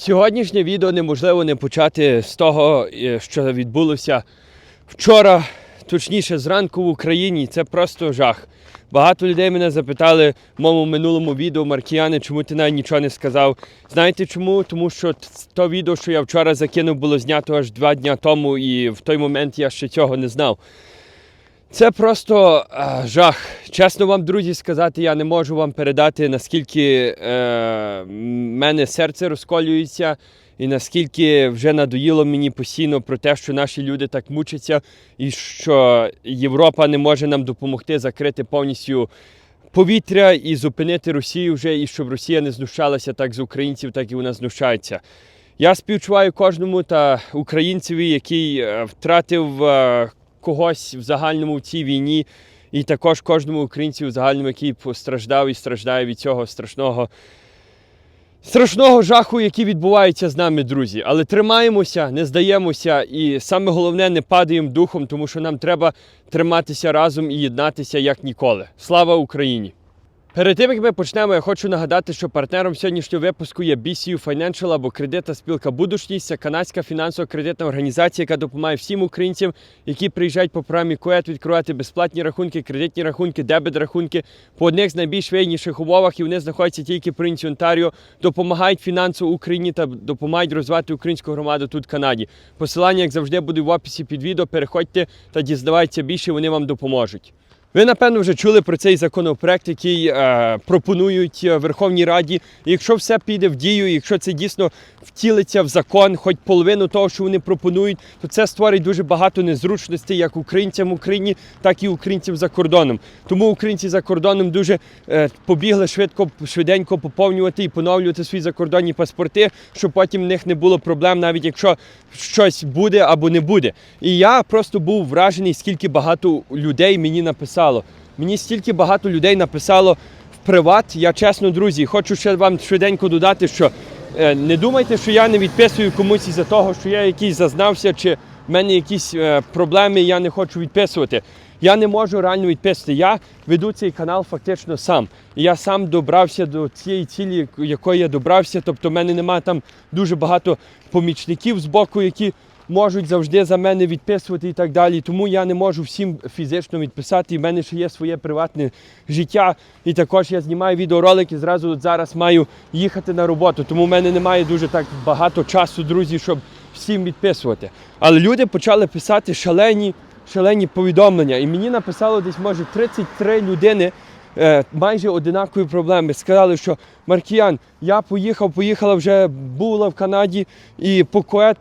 Сьогоднішнє відео неможливо не почати з того, е, що відбулося вчора, точніше зранку в Україні. Це просто жах. Багато людей мене запитали в моєму минулому відео Маркіяни, чому ти навіть нічого не сказав. Знаєте чому? Тому що то відео, що я вчора закинув, було знято аж два дні тому, і в той момент я ще цього не знав. Це просто а, жах. Чесно вам, друзі, сказати, я не можу вам передати, наскільки е, мене серце розколюється, і наскільки вже надоїло мені постійно про те, що наші люди так мучаться, і що Європа не може нам допомогти закрити повністю повітря і зупинити Росію вже, і щоб Росія не знущалася так з українців, так і вона знущається. Я співчуваю кожному та українцеві, який е, втратив е, когось в загальному в цій війні, і також кожному українцю в загальному, який постраждав і страждає від цього страшного. Страшного жаху, який відбувається з нами, друзі. Але тримаємося, не здаємося, і саме головне не падаємо духом, тому що нам треба триматися разом і єднатися як ніколи. Слава Україні! Перед тим як ми почнемо, я хочу нагадати, що партнером сьогоднішнього випуску є BCU Financial або кредитна спілка Будушність. Це канадська фінансово-кредитна організація, яка допомагає всім українцям, які приїжджають по програмі КОЕТ, відкривати безплатні рахунки, кредитні рахунки, дебет рахунки по одних з найбільш вигідніших умовах, і вони знаходяться тільки в провінції Онтаріо, допомагають фінансово Україні та допомагають розвивати українську громаду тут в Канаді. Посилання, як завжди, буде в описі під відео. Переходьте та дізнавайтеся більше, вони вам допоможуть. Ви, напевно, вже чули про цей законопроект, який е, пропонують е, Верховній Раді. Якщо все піде в дію, якщо це дійсно втілиться в закон, хоч половину того, що вони пропонують, то це створить дуже багато незручностей як українцям в Україні, так і українцям за кордоном. Тому українці за кордоном дуже е, побігли швидко, швиденько поповнювати і поновлювати свої закордонні паспорти, щоб потім в них не було проблем, навіть якщо щось буде або не буде. І я просто був вражений, скільки багато людей мені написало. Мені стільки багато людей написало в приват. Я чесно, друзі, хочу ще вам швиденько додати, що е, не думайте, що я не відписую комусь із-за того, що я якийсь зазнався, чи в мене якісь е, проблеми, я не хочу відписувати. Я не можу реально відписати. Я веду цей канал фактично сам. І я сам добрався до цієї цілі, якої я добрався. Тобто, в мене немає там дуже багато помічників з боку, які можуть завжди за мене відписувати і так далі. Тому я не можу всім фізично відписати. В мене ще є своє приватне життя. І також я знімаю відеоролики. Зразу от зараз маю їхати на роботу. Тому в мене немає дуже так багато часу, друзі, щоб всім відписувати. Але люди почали писати шалені, шалені повідомлення. І мені написало десь може 33 людини. Е, Майже одинакові проблеми. Сказали, що Маркіян, я поїхав, поїхала вже була в Канаді і по Коет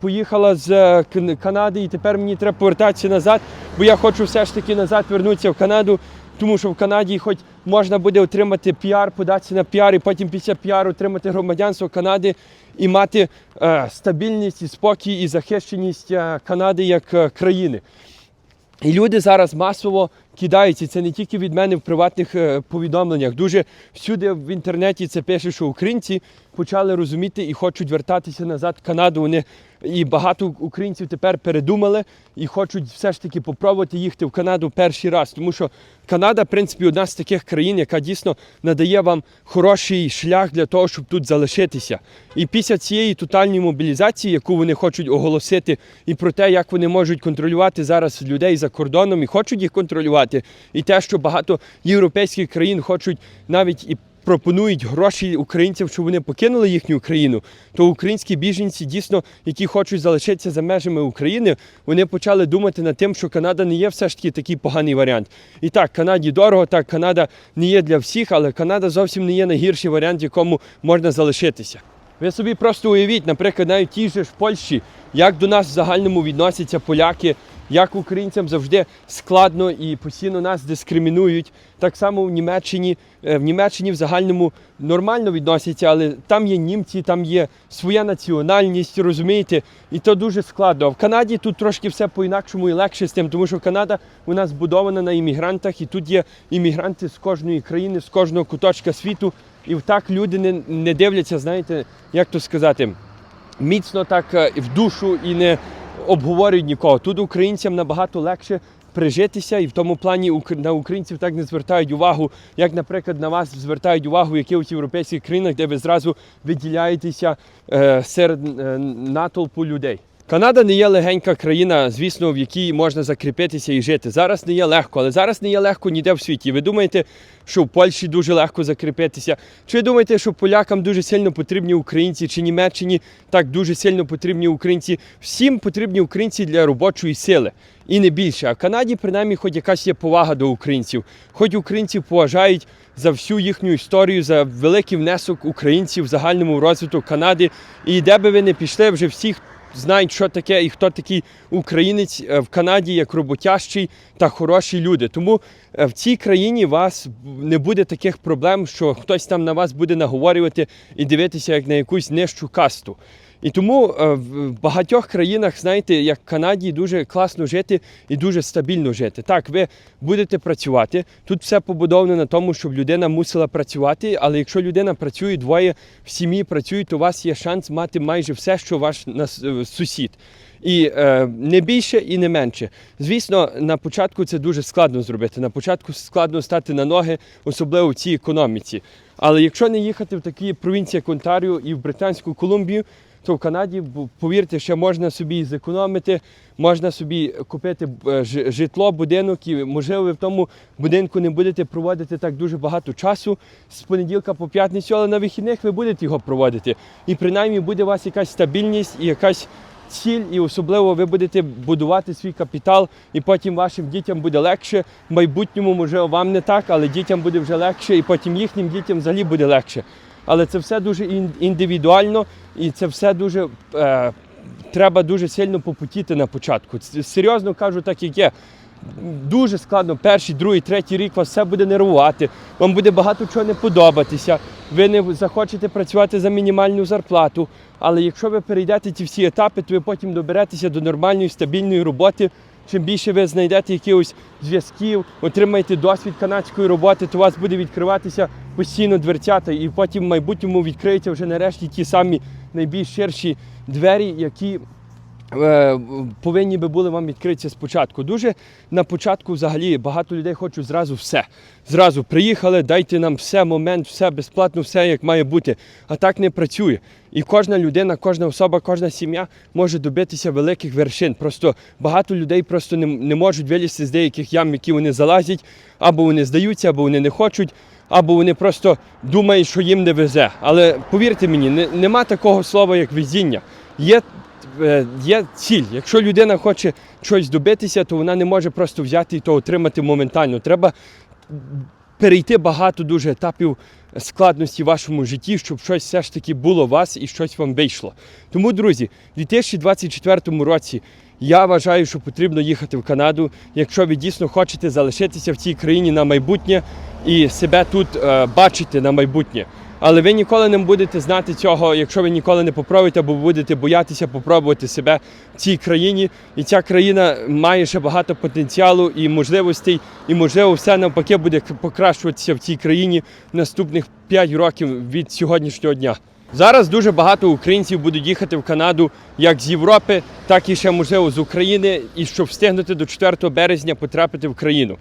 поїхала з е, Канади, і тепер мені треба повертатися назад, бо я хочу все ж таки назад вернутися в Канаду, тому що в Канаді хоч можна буде отримати піар, податися на піар, і потім після піару отримати громадянство Канади і мати е, стабільність і спокій і захищеність е, Канади як країни. І люди зараз масово кидаються. Це не тільки від мене в приватних е, повідомленнях. Дуже всюди в інтернеті це пише, що українці почали розуміти і хочуть вертатися назад в Канаду. Вони і багато українців тепер передумали і хочуть все ж таки попробувати їхати в Канаду перший раз. Тому що Канада, в принципі, одна з таких країн, яка дійсно надає вам хороший шлях для того, щоб тут залишитися. І після цієї тотальної мобілізації, яку вони хочуть оголосити, і про те, як вони можуть контролювати зараз людей за кордоном і хочуть їх контролювати, і те, що багато європейських країн хочуть навіть і пропонують гроші українцям, щоб вони покинули їхню країну, то українські біженці, дійсно, які хочуть залишитися за межами України, вони почали думати над тим, що Канада не є все ж таки такий поганий варіант. І так, Канаді дорого, так, Канада не є для всіх, але Канада зовсім не є найгірший варіант, якому можна залишитися. Ви собі просто уявіть, наприклад, навіть ті ж в Польщі, як до нас в загальному відносяться поляки, як українцям завжди складно і постійно нас дискримінують. Так само в Німеччині, е, в Німеччині в загальному нормально відносяться, але там є німці, там є своя національність, розумієте, і то дуже складно. В Канаді тут трошки все по-інакшому і легше з тим, тому що Канада у нас збудована на іммігрантах, і тут є іммігранти з кожної країни, з кожного куточка світу. І так люди не, не дивляться, знаєте, як то сказати, міцно так е, в душу і не обговорюють нікого. Тут українцям набагато легше прижитися, і в тому плані на українців так не звертають увагу, як, наприклад, на вас звертають увагу в якихось європейських країнах, де ви зразу виділяєтеся е, серед е, натовпу людей. Канада не є легенька країна, звісно, в якій можна закріпитися і жити. Зараз не є легко, але зараз не є легко ніде в світі. Ви думаєте, що в Польщі дуже легко закріпитися? Чи ви думаєте, що полякам дуже сильно потрібні українці, чи Німеччині так дуже сильно потрібні українці? Всім потрібні українці для робочої сили. І не більше. А в Канаді, принаймні, хоч якась є повага до українців, хоч українців поважають за всю їхню історію, за великий внесок українців в загальному розвиток Канади. І де би ви не пішли, вже всіх знають, що таке і хто такий українець е, в Канаді, як роботящий та хороші люди. Тому е, в цій країні вас не буде таких проблем, що хтось там на вас буде наговорювати і дивитися як на якусь нижчу касту. І тому е, в багатьох країнах, знаєте, як в Канаді, дуже класно жити і дуже стабільно жити. Так, ви будете працювати. Тут все побудовано на тому, щоб людина мусила працювати. Але якщо людина працює, двоє в сім'ї працюють, то у вас є шанс мати майже все, що ваш е, сусід. І е, не більше і не менше. Звісно, на початку це дуже складно зробити. На початку складно стати на ноги, особливо в цій економіці. Але якщо не їхати в такі провінції, як Онтаріо і в Британську Колумбію, то в Канаді, повірте, ще можна собі зекономити, можна собі купити е, житло, будинок, і можливо ви в тому будинку не будете проводити так дуже багато часу з понеділка по п'ятницю, але на вихідних ви будете його проводити. І принаймні буде у вас якась стабільність і якась ціль, і особливо ви будете будувати свій капітал, і потім вашим дітям буде легше. В майбутньому, може, вам не так, але дітям буде вже легше, і потім їхнім дітям взагалі буде легше. Але це все дуже індивідуально, і це все дуже е, треба дуже сильно попутіти на початку. Серйозно кажу, так як є. Дуже складно, перший, другий, третій рік вас все буде нервувати, вам буде багато чого не подобатися. Ви не захочете працювати за мінімальну зарплату. Але якщо ви перейдете ці всі етапи, то ви потім доберетеся до нормальної стабільної роботи. Чим більше ви знайдете якихось зв'язків, отримаєте досвід канадської роботи, то у вас буде відкриватися постійно дверцята, і потім в майбутньому відкриються вже нарешті ті самі найбільш ширші двері, які повинні би були вам відкритися спочатку. Дуже на початку взагалі багато людей хочуть зразу все. Зразу приїхали, дайте нам все, момент, все безплатно, все як має бути. А так не працює. І кожна людина, кожна особа, кожна сім'я може добитися великих вершин. Просто багато людей просто не, не можуть вилізти з деяких ям, які вони залазять, або вони здаються, або вони не хочуть. Або вони просто думають, що їм не везе. Але повірте мені, не, нема такого слова, як везіння. Є е, є ціль. Якщо людина хоче щось добитися, то вона не може просто взяти і то отримати моментально. Треба перейти багато дуже етапів складності в вашому житті, щоб щось все ж таки було у вас і щось вам вийшло. Тому, друзі, в 2024 році я вважаю, що потрібно їхати в Канаду, якщо ви дійсно хочете залишитися в цій країні на майбутнє і себе тут е, бачити на майбутнє. Але ви ніколи не будете знати цього, якщо ви ніколи не попробуєте або будете боятися попробувати себе в цій країні. І ця країна має ще багато потенціалу і можливостей, і можливо все навпаки буде покращуватися в цій країні наступних 5 років від сьогоднішнього дня. Зараз дуже багато українців будуть їхати в Канаду як з Європи, так і ще можливо з України, і щоб встигнути до 4 березня потрапити в країну.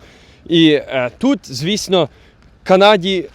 І е, тут, звісно, Канаді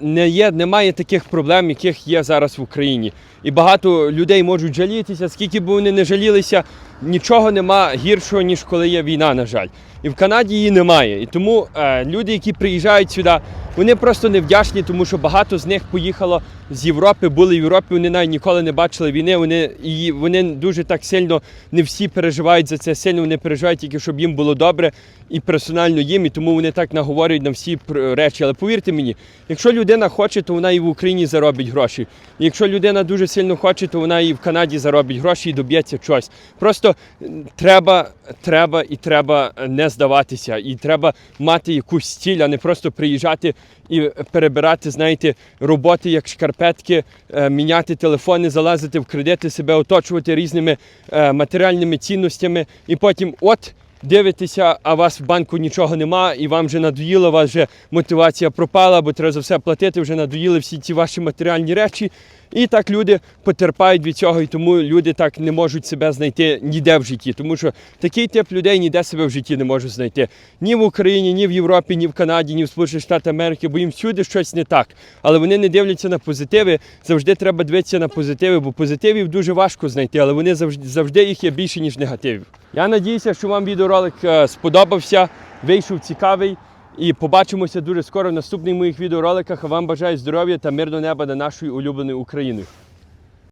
не є, немає таких проблем, яких є зараз в Україні. І багато людей можуть жалітися, скільки б вони не жалілися, нічого нема гіршого, ніж коли є війна, на жаль. І в Канаді її немає. І тому е, люди, які приїжджають сюди, вони просто невдячні, тому що багато з них поїхало з Європи, були в Європі, вони навіть ніколи не бачили війни. Вони, і вони дуже так сильно не всі переживають за це, сильно вони переживають тільки, щоб їм було добре і персонально їм, і тому вони так наговорюють на всі речі. Але повірте мені, якщо людина хоче, то вона і в Україні заробить гроші. І якщо людина дуже сильно хоче, то вона і в Канаді заробить гроші і доб'ється чогось. Просто м, треба, треба і треба не здаватися, і треба мати якусь ціль, а не просто приїжджати і перебирати, знаєте, роботи як шкарпетки, е, міняти телефони, залазити в кредити, себе оточувати різними е, матеріальними цінностями, і потім от. Дивитеся, а вас в банку нічого нема, і вам вже надоїло, у вас вже мотивація пропала, бо треба за все платити, вже надоїли всі ці ваші матеріальні речі. І так люди потерпають від цього, і тому люди так не можуть себе знайти ніде в житті. Тому що такий тип людей ніде себе в житті не може знайти. Ні в Україні, ні в Європі, ні в Канаді, ні в Сполучених Штатах Америки, бо їм всюди щось не так. Але вони не дивляться на позитиви. Завжди треба дивитися на позитиви, бо позитивів дуже важко знайти, але вони завжди, завжди їх є більше, ніж негативів. Я надіюся, що вам відеоролик е, сподобався, вийшов цікавий. І побачимося дуже скоро в наступних моїх відеороликах. Вам бажаю здоров'я та мирного неба над нашою улюбленою Україною.